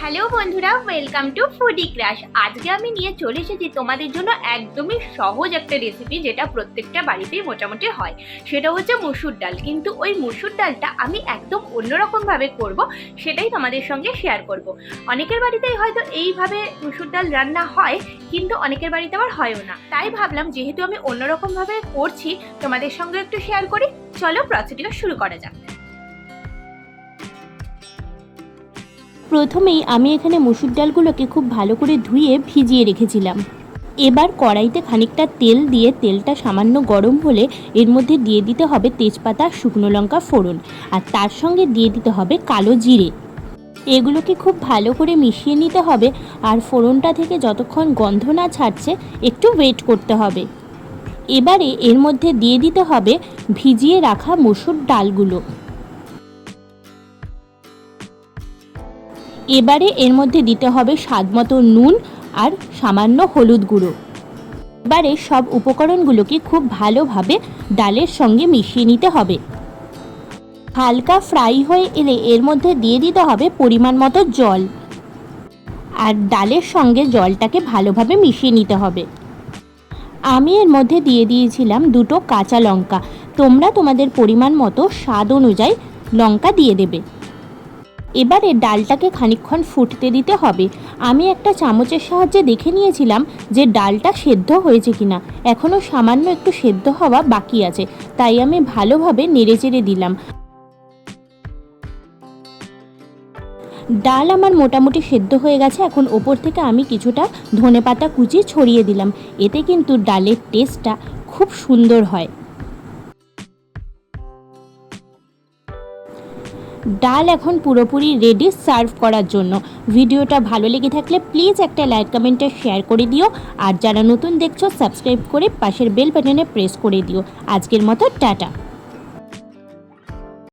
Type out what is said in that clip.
Hello বন্ধুরা welcome to foodie crush আজকে আমি নিয়ে চলে এসেছি তোমাদের জন্য একদমই সহজ একটা রেসিপি যেটা প্রত্যেকটা বাড়িতেই মোটামুটি হয়। সেটা হচ্ছে মুসুর ডাল। কিন্তু ওই মুসুর ডালটা আমি একদম অন্যরকমভাবে করব, সেটাই তোমাদের সঙ্গে শেয়ার করব। অনেকের বাড়িতেই হয়তো এইভাবে মুসুর ডাল রান্না হয়, কিন্তু অনেকের বাড়িতে আবার হয়ও না। তাই ভাবলাম, যেহেতু আমি অন্যরকমভাবে করছি, তোমাদের সঙ্গে একটু শেয়ার করি, চলো প্রসিডিওর শুরু করা যাক। প্রথমেই আমি এখানে মুসুর ডালগুলোকে খুব ভালো করে ধুয়ে ভিজিয়ে রেখেছিলাম। এবার কড়াইতে খানিকটা তেল দিয়ে তেলটা সামান্য গরম হলে এর মধ্যে দিয়ে দিতে হবে তেজপাতা, শুকনো লঙ্কা, ফোড়ন। আর তার সঙ্গে দিয়ে দিতে হবে কালো জিরে। এগুলোকে খুব ভালো করে মিশিয়ে নিতে হবে আর ফোড়নটা থেকে যতক্ষণ গন্ধ না ছাড়ছে একটু ওয়েট করতে হবে। এবারে এর মধ্যে দিয়ে দিতে হবে ভিজিয়ে রাখা মুসুর ডালগুলো। এবারে এর মধ্যে দিতে হবে স্বাদমতো নুন আর সামান্য হলুদ গুঁড়ো। এবারে সব উপকরণগুলোকে খুব ভালোভাবে ডালের সঙ্গে মিশিয়ে নিতে হবে। হালকা ফ্রাই হয়ে এলে এর মধ্যে দিয়ে দিতে হবে পরিমাণ মতো জল। আর ডালের সঙ্গে জলটাকে ভালোভাবে মিশিয়ে নিতে হবে। আমি এর মধ্যে দিয়ে দিয়েছিলাম দুটো কাঁচা লঙ্কা। তোমরা তোমাদের পরিমাণ মতো স্বাদ অনুযায়ী লঙ্কা দিয়ে দেবে। এবারে ডালটাকে খানিকক্ষণ ফুটতে দিতে হবে। আমি একটা চামচের সাহায্যে দেখে নিয়েছিলাম যে ডালটা সেদ্ধ হয়েছে কিনা। এখনও সামান্য একটু সেদ্ধ হওয়া বাকি আছে, তাই আমি ভালোভাবে নেড়েচেড়ে দিলাম। ডাল আমার মোটামুটি সেদ্ধ হয়ে গেছে, এখন ওপর থেকে আমি কিছুটা ধনেপাতা কুচি ছড়িয়ে দিলাম। এতে কিন্তু ডালের টেস্টটা খুব সুন্দর হয়। ডাল এখন পুরোপুরি রেডি সার্ভ করার জন্য। ভিডিওটা ভালো লেগে থাকলে প্লিজ একটা লাইক কমেন্টে শেয়ার করে দিও। আর যারা নতুন দেখছ সাবস্ক্রাইব করে পাশের বেল বাটনে প্রেস করে দিও। আজকের মতো টাটা।